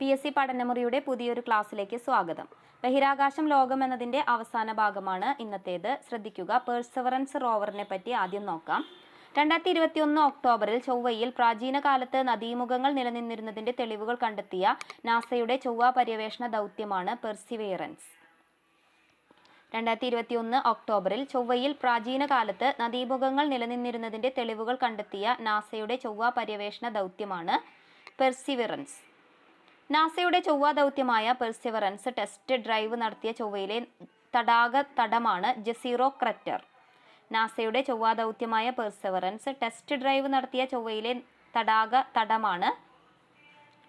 P S C പഠനമുറിയുടെ പുതിയൊരു ക്ലാസ്സിലേക്ക് സ്വാഗതം. ബഹിരാകാശം ലോകം എന്നതിന്റെ അവസാന ഭാഗമാണ് ഇന്നത്തേത്. ശ്രദ്ധിക്കുക പേഴ്സവറൻസ് റോവറിനെ പറ്റി ആദ്യം നോക്കാം. രണ്ടായിരത്തി ഇരുപത്തിയൊന്ന് ഒക്ടോബറിൽ ചൊവ്വയിൽ പ്രാചീന കാലത്ത് നദീമുഖങ്ങൾ നിലനിന്നിരുന്നതിന്റെ തെളിവുകൾ കണ്ടെത്തിയ നാസയുടെ ചൊവ്വ പര്യവേഷണ ദൗത്യമാണ് പെർസിവിയറൻസ്. രണ്ടായിരത്തി ഇരുപത്തിയൊന്ന് ഒക്ടോബറിൽ ചൊവ്വയിൽ പ്രാചീന കാലത്ത് നദീമുഖങ്ങൾ നിലനിന്നിരുന്നതിന്റെ തെളിവുകൾ കണ്ടെത്തിയ നാസയുടെ ചൊവ്വ പര്യവേഷണ ദൗത്യമാണ് പെർസിവിറൻസ് നാസയുടെ ചൊവ്വ ദൗത്യമായ പെർസിവറൻസ് ടെസ്റ്റ് ഡ്രൈവ് നടത്തിയ ചൊവ്വയിലെ തടാക തടമാണ് ജസീറോ ക്രറ്റർ. നാസയുടെ ചൊവ്വ ദൗത്യമായ പെർസിവറൻസ് ടെസ്റ്റ് ഡ്രൈവ് നടത്തിയ ചൊവ്വയിലെ തടാക തടമാണ്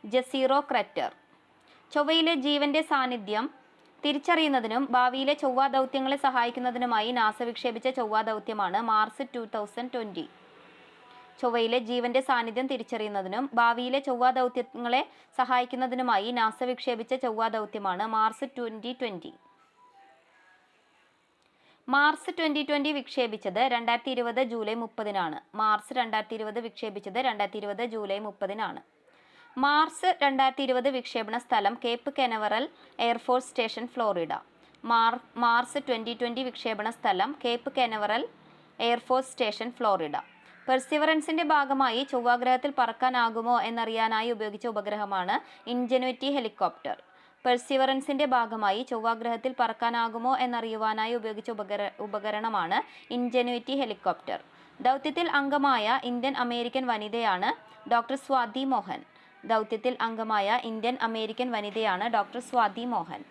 ജസീറോ ക്രറ്റർ. ചൊവ്വയിലെ ജീവന്റെ സാന്നിധ്യം തിരിച്ചറിയുന്നതിനും ഭാവിയിലെ ചൊവ്വ ദൗത്യങ്ങളെ സഹായിക്കുന്നതിനുമായി നാസ വിക്ഷേപിച്ച ചൊവ്വ ദൗത്യമാണ് മാർസ് ടു ചൊവ്വയിലെ ജീവന്റെ സാന്നിധ്യം തിരിച്ചറിയുന്നതിനും ഭാവിയിലെ ചൊവ്വ ദൗത്യങ്ങളെ സഹായിക്കുന്നതിനുമായി നാസ വിക്ഷേപിച്ച ചൊവ്വ ദൗത്യമാണ് Mars twenty twenty Mars twenty twenty വിക്ഷേപിച്ചത് രണ്ടായിരത്തി ഇരുപത് ജൂലൈ മുപ്പതിനാണ്. മാർസ് രണ്ടായിരത്തി ഇരുപത് വിക്ഷേപിച്ചത് രണ്ടായിരത്തി ഇരുപത് ജൂലൈ മുപ്പതിനാണ്. മാർസ് രണ്ടായിരത്തി ഇരുപത് വിക്ഷേപണ സ്ഥലം Cape Canaveral Air Force Station Florida. Mar Mars twenty twenty വിക്ഷേപണ സ്ഥലം Cape Canaveral Air Force Station Florida. പെർസിവറൻസിന്റെ ഭാഗമായി ചൊവ്വാഗ്രഹത്തിൽ പറക്കാനാകുമോ എന്നറിയാനായി ഉപയോഗിച്ച ഉപഗ്രഹമാണ് ഇൻജനുവിറ്റി ഹെലികോപ്റ്റർ. പെർസിവറൻസിന്റെ ഭാഗമായി ചൊവ്വാഗ്രഹത്തിൽ പറക്കാനാകുമോ എന്നറിയുവാനായി ഉപയോഗിച്ച ഉപകര ഉപകരണമാണ് ഇൻജനുവിറ്റി ഹെലികോപ്റ്റർ. ദൗത്യത്തിൽ അംഗമായ ഇന്ത്യൻ അമേരിക്കൻ വനിതയാണ് ഡോക്ടർ സ്വാതി മോഹൻ. ദൗത്യത്തിൽ അംഗമായ ഇന്ത്യൻ അമേരിക്കൻ വനിതയാണ് doctor Swathi Mohan.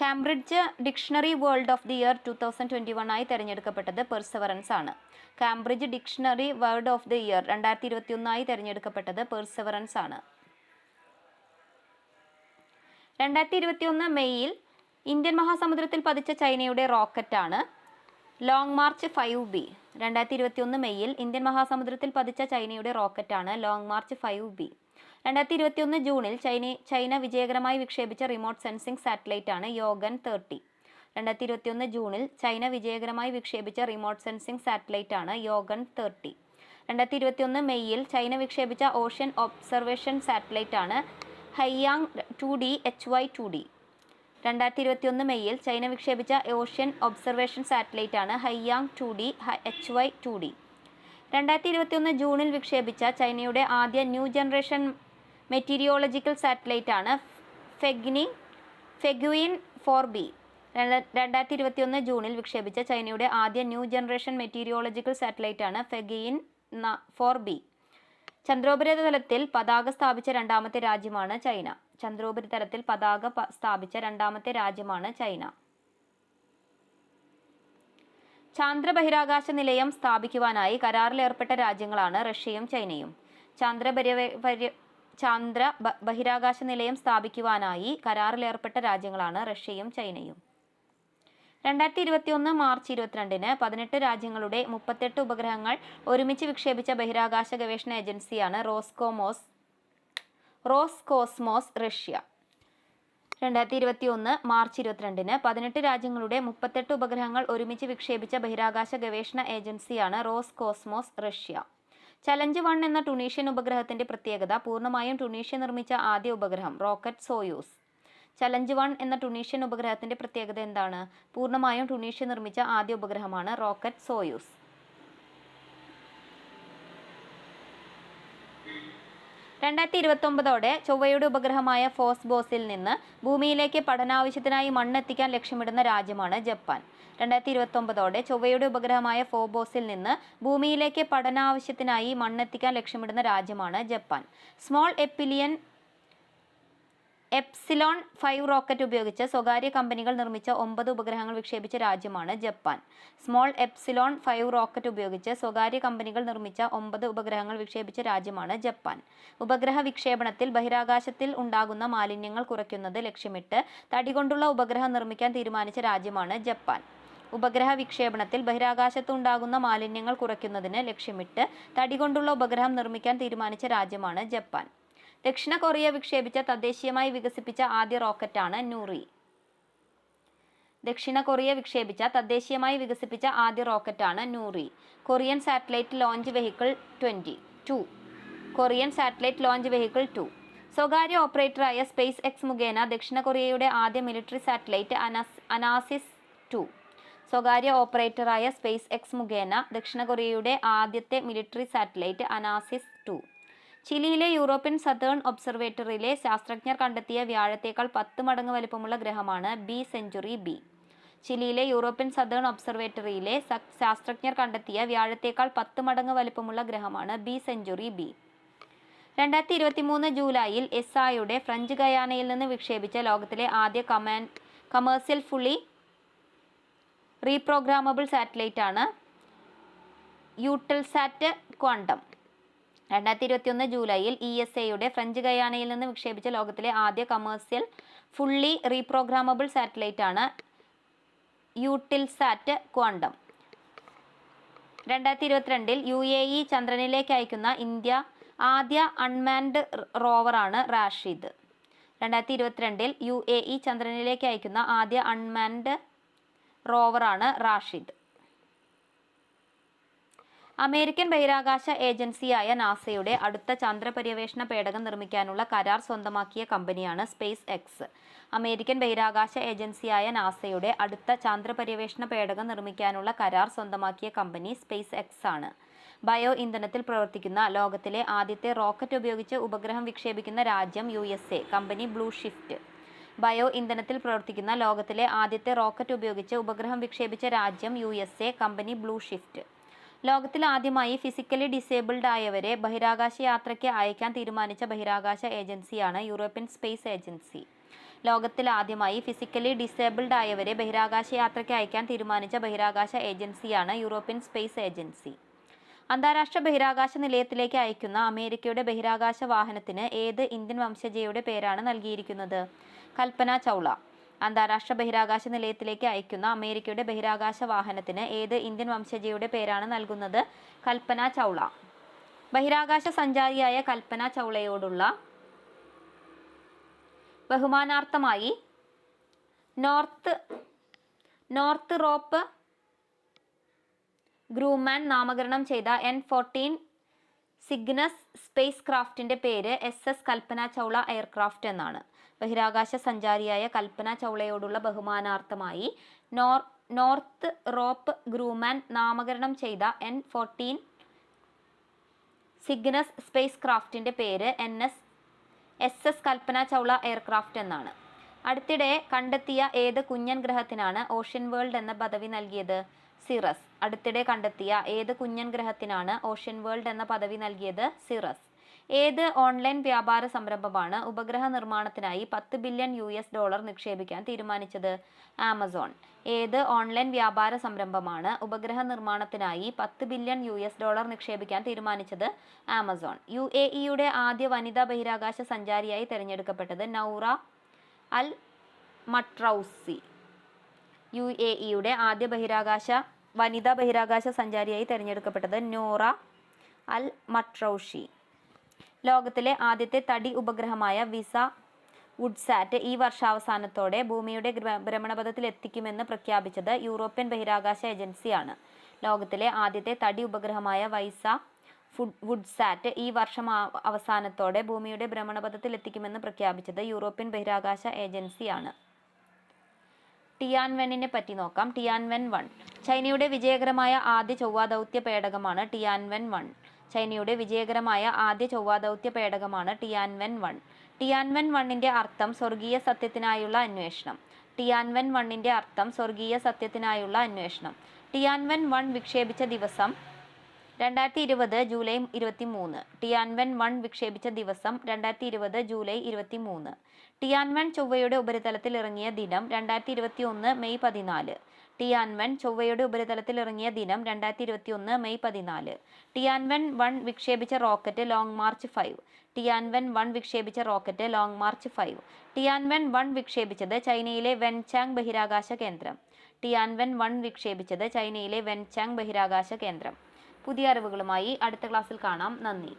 Cambridge Dictionary word of the year two thousand twenty one ആയി തിരഞ്ഞെടുക്കപ്പെട്ടത് പെർസവറൻസ് ആണ്. Cambridge Dictionary word of the year രണ്ടായിരത്തി ഇരുപത്തി ഒന്നായി തിരഞ്ഞെടുക്കപ്പെട്ടത് പെർസവറൻസ് ആണ്. രണ്ടായിരത്തി ഇരുപത്തി ഒന്ന് മെയ്യിൽ ഇന്ത്യൻ മഹാസമുദ്രത്തിൽ പതിച്ച ചൈനയുടെ റോക്കറ്റാണ് ലോങ് മാർച്ച് ഫൈവ് ബി രണ്ടായിരത്തി ഇരുപത്തി ഒന്ന് മെയ്യിൽ ഇന്ത്യൻ മഹാസമുദ്രത്തിൽ പതിച്ച ചൈനയുടെ റോക്കറ്റാണ് ലോങ് മാർച്ച് ഫൈവ് ബി രണ്ടായിരത്തി ഇരുപത്തി ഒന്ന് ജൂണിൽ ചൈന ചൈന വിജയകരമായി വിക്ഷേപിച്ച റിമോട്ട് സെൻസിംഗ് സാറ്റലൈറ്റ് ആണ് യോഗൻ തേർട്ടി രണ്ടായിരത്തി ഇരുപത്തി ഒന്ന് ജൂണിൽ ചൈന വിജയകരമായി വിക്ഷേപിച്ച റിമോട്ട് സെൻസിംഗ് സാറ്റലൈറ്റ് ആണ് യോഗൻ തേർട്ടി രണ്ടായിരത്തി ഇരുപത്തി ഒന്ന് മെയ്യിൽ ചൈന വിക്ഷേപിച്ച ഓഷ്യൻ ഒബ്സർവേഷൻ സാറ്റലൈറ്റ് ആണ് Haiyang two D H Y two D രണ്ടായിരത്തി ഇരുപത്തി ഒന്ന് മെയ്യിൽ ചൈന വിക്ഷേപിച്ച ഓഷ്യൻ ഒബ്സർവേഷൻ സാറ്റലൈറ്റ് ആണ് Haiyang two D H Y two D രണ്ടായിരത്തി ഇരുപത്തി ഒന്ന് ജൂണിൽ വിക്ഷേപിച്ച ചൈനയുടെ ആദ്യ ന്യൂ ജനറേഷൻ മെറ്റീരിയോളജിക്കൽ സാറ്റലൈറ്റ് ആണ് ഫെഗ്നി ഫെഗുയിൻ ഫോർ ബി രണ്ടായിരത്തി ഇരുപത്തി ഒന്ന് ജൂണിൽ വിക്ഷേപിച്ച ചൈനയുടെ ആദ്യ ന്യൂ ജനറേഷൻ മെറ്റീരിയോളജിക്കൽ സാറ്റലൈറ്റ് ആണ് ഫെഗിയിൻ ഫോർ ബി ചന്ദ്രോപരിതലത്തിൽ പതാക സ്ഥാപിച്ച രണ്ടാമത്തെ രാജ്യമാണ് ചൈന. ചന്ദ്രോപരിതലത്തിൽ പതാക സ്ഥാപിച്ച രണ്ടാമത്തെ രാജ്യമാണ് ചൈന. ചാന്ദ്ര ബഹിരാകാശ നിലയം സ്ഥാപിക്കുവാനായി കരാറിലേർപ്പെട്ട രാജ്യങ്ങളാണ് റഷ്യയും ചൈനയും. ചാന്ദ്ര ചാന്ദ്ര ബഹിരാകാശ നിലയം സ്ഥാപിക്കുവാനായി കരാറിലേർപ്പെട്ട രാജ്യങ്ങളാണ് റഷ്യയും ചൈനയും. രണ്ടായിരത്തി ഇരുപത്തി ഒന്ന് മാർച്ച് ഇരുപത്തിരണ്ടിന് പതിനെട്ട് രാജ്യങ്ങളുടെ മുപ്പത്തെട്ട് ഉപഗ്രഹങ്ങൾ ഒരുമിച്ച് വിക്ഷേപിച്ച ബഹിരാകാശ ഗവേഷണ ഏജൻസിയാണ് റോസ്കോമോസ് റോസ് കോസ്മോസ് റഷ്യ. രണ്ടായിരത്തി ഇരുപത്തി ഒന്ന് മാർച്ച് ഇരുപത്തിരണ്ടിന് പതിനെട്ട് രാജ്യങ്ങളുടെ മുപ്പത്തെട്ട് ഉപഗ്രഹങ്ങൾ ഒരുമിച്ച് വിക്ഷേപിച്ച ബഹിരാകാശ ഗവേഷണ ഏജൻസിയാണ് Roscosmos Russia. Challenge one എന്ന ടുണീഷ്യൻ ഉപഗ്രഹത്തിന്റെ പ്രത്യേകത പൂർണമായും ടുണീഷ്യ നിർമ്മിച്ച ആദ്യ ഉപഗ്രഹം റോക്കറ്റ് സോയൂസ്. ചലഞ്ച് വൺ എന്ന ടുണീഷ്യൻ ഉപഗ്രഹത്തിന്റെ പ്രത്യേകത എന്താണ്? പൂർണമായും ടുണീഷ്യ നിർമ്മിച്ച ആദ്യ ഉപഗ്രഹമാണ് റോക്കറ്റ് സോയൂസ്. രണ്ടായിരത്തി ഇരുപത്തൊമ്പതോടെ ചൊവ്വയുടെ ഉപഗ്രഹമായ ഫോസ്ബോസിൽ നിന്ന് ഭൂമിയിലേക്ക് പഠനാവശ്യത്തിനായി മണ്ണെത്തിക്കാൻ ലക്ഷ്യമിടുന്ന രാജ്യമാണ് ജപ്പാൻ. രണ്ടായിരത്തി ഇരുപത്തൊമ്പതോടെ ചൊവ്വയുടെ ഉപഗ്രഹമായ ഫോബോസിൽ നിന്ന് ഭൂമിയിലേക്ക് പഠനാവശ്യത്തിനായി മണ്ണെത്തിക്കാൻ ലക്ഷ്യമിടുന്ന രാജ്യമാണ് ജപ്പാൻ. സ്മോൾ എപ്പിലിയൻ എപ്സിലോൺ ഫൈവ് റോക്കറ്റ് ഉപയോഗിച്ച് സ്വകാര്യ കമ്പനികൾ നിർമ്മിച്ച ഒമ്പത് ഉപഗ്രഹങ്ങൾ വിക്ഷേപിച്ച രാജ്യമാണ് Japan. Small Epsilon five rocket ഉപയോഗിച്ച് സ്വകാര്യ കമ്പനികൾ നിർമ്മിച്ച ഒമ്പത് ഉപഗ്രഹങ്ങൾ വിക്ഷേപിച്ച രാജ്യമാണ് ജപ്പാൻ. ഉപഗ്രഹ വിക്ഷേപണത്തിൽ ബഹിരാകാശത്തിൽ ഉണ്ടാകുന്ന മാലിന്യങ്ങൾ കുറയ്ക്കുന്നത് ലക്ഷ്യമിട്ട് തടികൊണ്ടുള്ള ഉപഗ്രഹം നിർമ്മിക്കാൻ തീരുമാനിച്ച രാജ്യമാണ് ജപ്പാൻ. ഉപഗ്രഹ വിക്ഷേപണത്തിൽ ബഹിരാകാശത്ത് ഉണ്ടാകുന്ന മാലിന്യങ്ങൾ കുറയ്ക്കുന്നതിന് ലക്ഷ്യമിട്ട് തടികൊണ്ടുള്ള ഉപഗ്രഹം നിർമ്മിക്കാൻ തീരുമാനിച്ച രാജ്യമാണ് ജപ്പാൻ. ദക്ഷിണ കൊറിയ വിക്ഷേപിച്ച തദ്ദേശീയമായി വികസിപ്പിച്ച ആദ്യ റോക്കറ്റാണ് നൂറി. ദക്ഷിണ കൊറിയ വിക്ഷേപിച്ച തദ്ദേശീയമായി വികസിപ്പിച്ച ആദ്യ റോക്കറ്റാണ് Nuri. Korean satellite launch vehicle twenty two. Korean satellite launch vehicle two. സ്വകാര്യ ഓപ്പറേറ്ററായ സ്പേസ് എക്സ് മുഖേന ദക്ഷിണ കൊറിയയുടെ ആദ്യ മിലിറ്ററി സാറ്റലൈറ്റ് അനാസ് അനാസിസ് ടു. സ്വകാര്യ ഓപ്പറേറ്ററായ സ്പേസ് എക്സ് മുഖേന ദക്ഷിണ കൊറിയയുടെ ആദ്യത്തെ മിലിറ്ററി സാറ്റലൈറ്റ് അനാസിസ് ടു. ചിലിയിലെ യൂറോപ്യൻ സതേൺ ഒബ്സർവേറ്ററിയിലെ ശാസ്ത്രജ്ഞർ കണ്ടെത്തിയ വ്യാഴത്തേക്കാൾ പത്ത് മടങ്ങ് വലിപ്പമുള്ള ഗ്രഹമാണ് ബി സെഞ്ചുറി ബി. ചിലിയിലെ യൂറോപ്യൻ സതേൺ ഒബ്സർവേറ്ററിയിലെ ശാസ്ത്രജ്ഞർ കണ്ടെത്തിയ വ്യാഴത്തേക്കാൾ പത്ത് മടങ്ങ് വലിപ്പമുള്ള ഗ്രഹമാണ് ബി സെഞ്ചുറി ബി. രണ്ടായിരത്തി ഇരുപത്തി മൂന്ന് ജൂലൈയിൽ എസ് ആയുടെ ഫ്രഞ്ച് ഗയാനയിൽ നിന്ന് വിക്ഷേപിച്ച ലോകത്തിലെ ആദ്യ come on commercial fully reprogrammable satellite ആണ് യൂട്ടൽസാറ്റ് ക്വാണ്ടം. രണ്ടായിരത്തി ഇരുപത്തിയൊന്ന് ജൂലൈയിൽ ഇ എസ് എയുടെ ഫ്രഞ്ച് ഗയാനയിൽ നിന്ന് വിക്ഷേപിച്ച ലോകത്തിലെ ആദ്യ കമേഴ്സ്യൽ ഫുള്ളി റീപ്രോഗ്രാമബിൾ സാറ്റലൈറ്റ് ആണ് യൂട്ടിൽസാറ്റ് ക്വാണ്ടം രണ്ടായിരത്തി ഇരുപത്തിരണ്ടിൽ യു എ ഇ ചന്ദ്രനിലേക്ക് അയക്കുന്ന ഇന്ത്യ ആദ്യ അൺമാൻഡ് റോവറാണ് റാഷിദ്. രണ്ടായിരത്തി ഇരുപത്തിരണ്ടിൽ യു എ ഇ ചന്ദ്രനിലേക്ക് അയക്കുന്ന ആദ്യ അൺമാൻഡ് റോവറാണ് റാഷിദ്. അമേരിക്കൻ ബഹിരാകാശ ഏജൻസിയായ നാസയുടെ അടുത്ത ചന്ദ്ര പര്യവേഷണ പേടകം നിർമ്മിക്കാനുള്ള കരാർ സ്വന്തമാക്കിയ കമ്പനിയാണ് സ്പേസ് എക്സ്. അമേരിക്കൻ ബഹിരാകാശ ഏജൻസിയായ നാസയുടെ അടുത്ത ചന്ദ്ര പര്യവേഷണ പേടകം നിർമ്മിക്കാനുള്ള കരാർ സ്വന്തമാക്കിയ കമ്പനി സ്പേസ് എക്സ് ആണ്. ബയോ ഇന്ധനത്തിൽ പ്രവർത്തിക്കുന്ന ലോകത്തിലെ ആദ്യത്തെ റോക്കറ്റ് ഉപയോഗിച്ച് ഉപഗ്രഹം വിക്ഷേപിക്കുന്ന രാജ്യം U S A company Blue Shift. Bio ഇന്ധനത്തിൽ പ്രവർത്തിക്കുന്ന ലോകത്തിലെ ആദ്യത്തെ റോക്കറ്റ് ഉപയോഗിച്ച് ഉപഗ്രഹം വിക്ഷേപിച്ച രാജ്യം U S A company Blue Shift. ലോകത്തിൽ ആദ്യമായി ഫിസിക്കലി ഡിസേബിൾഡ് ആയവരെ ബഹിരാകാശ യാത്രയ്ക്ക് അയക്കാൻ തീരുമാനിച്ച ബഹിരാകാശ ഏജൻസിയാണ് യൂറോപ്യൻ സ്പേസ് ഏജൻസി. ലോകത്തിൽ ആദ്യമായി ഫിസിക്കലി ഡിസേബിൾഡ് ആയവരെ ബഹിരാകാശ യാത്രയ്ക്ക് അയക്കാൻ തീരുമാനിച്ച ബഹിരാകാശ ഏജൻസിയാണ് യൂറോപ്യൻ സ്പേസ് ഏജൻസി. അന്താരാഷ്ട്ര ബഹിരാകാശ നിലയത്തിലേക്ക് അയക്കുന്ന അമേരിക്കയുടെ ബഹിരാകാശ വാഹനത്തിന് ഏത് ഇന്ത്യൻ വംശജയുടെ പേരാണ് നൽകിയിരിക്കുന്നത്? കൽപ്പന ചൗള. അന്താരാഷ്ട്ര ബഹിരാകാശ നിലയത്തിലേക്ക് അയക്കുന്ന അമേരിക്കയുടെ ബഹിരാകാശ വാഹനത്തിന് ഏത് ഇന്ത്യൻ വംശജയുടെ പേരാണ് നൽകുന്നത്? കൽപ്പന ചൗള. ബഹിരാകാശ സഞ്ചാരിയായ കൽപ്പന ചൗളയോടുള്ള ബഹുമാനാർത്ഥമായി നോർത്ത് നോർത്ത് റോപ്പ് ഗ്രൂമാൻ നാമകരണം ചെയ്ത എൻ ഫോർട്ടീൻ സിഗ്നസ് സ്പേസ് ക്രാഫ്റ്റിന്റെ പേര് S S Kalpana Chawla aircraft എന്നാണ്. ബഹിരാകാശ സഞ്ചാരിയായ കൽപ്പന ചൗളയോടുള്ള ബഹുമാനാർത്ഥമായി നോർ നോർത്ത് റോപ്പ് ഗ്രൂമാൻ നാമകരണം ചെയ്ത എൻ ഫോർട്ടീൻ സിഗ്നസ് സ്പേസ് ക്രാഫ്റ്റിന്റെ പേര് N S S S Kalpana Chawla aircraft എന്നാണ്. അടുത്തിടെ കണ്ടെത്തിയ ഏത് കുഞ്ഞൻ ഗ്രഹത്തിനാണ് ഓഷ്യൻ വേൾഡ് എന്ന പദവി നൽകിയത്? സിറസ്. അടുത്തിടെ കണ്ടെത്തിയ ഏത് കുഞ്ഞൻ ഗ്രഹത്തിനാണ് ഓഷ്യൻ വേൾഡ് എന്ന പദവി നൽകിയത് സിറസ്? ഏത് ഓൺലൈൻ വ്യാപാര സംരംഭമാണ് ഉപഗ്രഹ നിർമ്മാണത്തിനായി പത്ത് ബില്യൺ യു എസ് ഡോളർ നിക്ഷേപിക്കാൻ തീരുമാനിച്ചത്? ആമസോൺ. ഏത് ഓൺലൈൻ വ്യാപാര സംരംഭമാണ് ഉപഗ്രഹ നിർമ്മാണത്തിനായി പത്ത് ബില്യൺ യു എസ് ഡോളർ നിക്ഷേപിക്കാൻ തീരുമാനിച്ചത്? ആമസോൺ. യു എ ഇയുടെ ആദ്യ വനിതാ ബഹിരാകാശ സഞ്ചാരിയായി തിരഞ്ഞെടുക്കപ്പെട്ടത് Noura Al Matrooshi. U A ഇയുടെ ആദ്യ ബഹിരാകാശ വനിതാ ബഹിരാകാശ സഞ്ചാരിയായി തിരഞ്ഞെടുക്കപ്പെട്ടത് നോറ അൽ മട്രൌഷി. ലോകത്തിലെ ആദ്യത്തെ തടി ഉപഗ്രഹമായ വിസ വുഡ്സാറ്റ് ഈ വർഷാവസാനത്തോടെ ഭൂമിയുടെ ഭ്രമണപഥത്തിൽ എത്തിക്കുമെന്ന് പ്രഖ്യാപിച്ചത് യൂറോപ്യൻ ബഹിരാകാശ ഏജൻസിയാണ്. ലോകത്തിലെ ആദ്യത്തെ തടി ഉപഗ്രഹമായ വൈസ ഫുഡ് വുഡ്സാറ്റ് ഈ വർഷം അവസാനത്തോടെ ഭൂമിയുടെ ഭ്രമണപഥത്തിൽ എത്തിക്കുമെന്ന് പ്രഖ്യാപിച്ചത് യൂറോപ്യൻ ബഹിരാകാശ ഏജൻസിയാണ്. ടിയാൻവെനിനെ പറ്റി നോക്കാം. Tianwen one. ചൈനയുടെ വിജയകരമായ ആദ്യ ചൊവ്വാ ദൗത്യ പേടകമാണ് ടിയാൻവെൻ വൺ. ചൈനയുടെ വിജയകരമായ ആദ്യ ചൊവ്വാ ദൗത്യ പേടകമാണ് ടിയാൻവെൻ വൺ. ടിയാൻവെൻ വണ്ണിന്റെ അർത്ഥം സ്വർഗീയ സത്യത്തിനായുള്ള അന്വേഷണം. ടിയാൻവെൻ വണ്ണിന്റെ അർത്ഥം സ്വർഗീയ സത്യത്തിനായുള്ള അന്വേഷണം. ടിയാൻവെൻ വൺ വിക്ഷേപിച്ച ദിവസം രണ്ടായിരത്തി ഇരുപത് ജൂലൈ ഇരുപത്തി മൂന്ന് ടിയാൻവെൻ വൺ വിക്ഷേപിച്ച ദിവസം രണ്ടായിരത്തി ഇരുപത് ജൂലൈ ഇരുപത്തി മൂന്ന് ടിയാൻവെൻ ചൊവ്വയുടെ ഉപരിതലത്തിൽ ഇറങ്ങിയ ദിനം രണ്ടായിരത്തി ഇരുപത്തി ഒന്ന് മെയ് പതിനാല്. ടിയാൻവെൻ ചൊവ്വയുടെ ഉപരിതലത്തിൽ ഇറങ്ങിയ ദിനം രണ്ടായിരത്തി ഇരുപത്തി ഒന്ന് മെയ് പതിനാല്. Tianwen one വിക്ഷേപിച്ച rocket Long March five. Tianwen one വിക്ഷേപിച്ച rocket Long March five. Tianwen one വിക്ഷേപിച്ചത് ചൈനയിലെ വെൻചാങ് ബഹിരാകാശ കേന്ദ്രം. ടിയാൻവൻ വൺ വിക്ഷേപിച്ചത് ചൈനയിലെ വെൻചാങ് ബഹിരാകാശ കേന്ദ്രം. പുതിയ അറിവുകളുമായി അടുത്ത ക്ലാസ്സിൽ കാണാം. നന്ദി.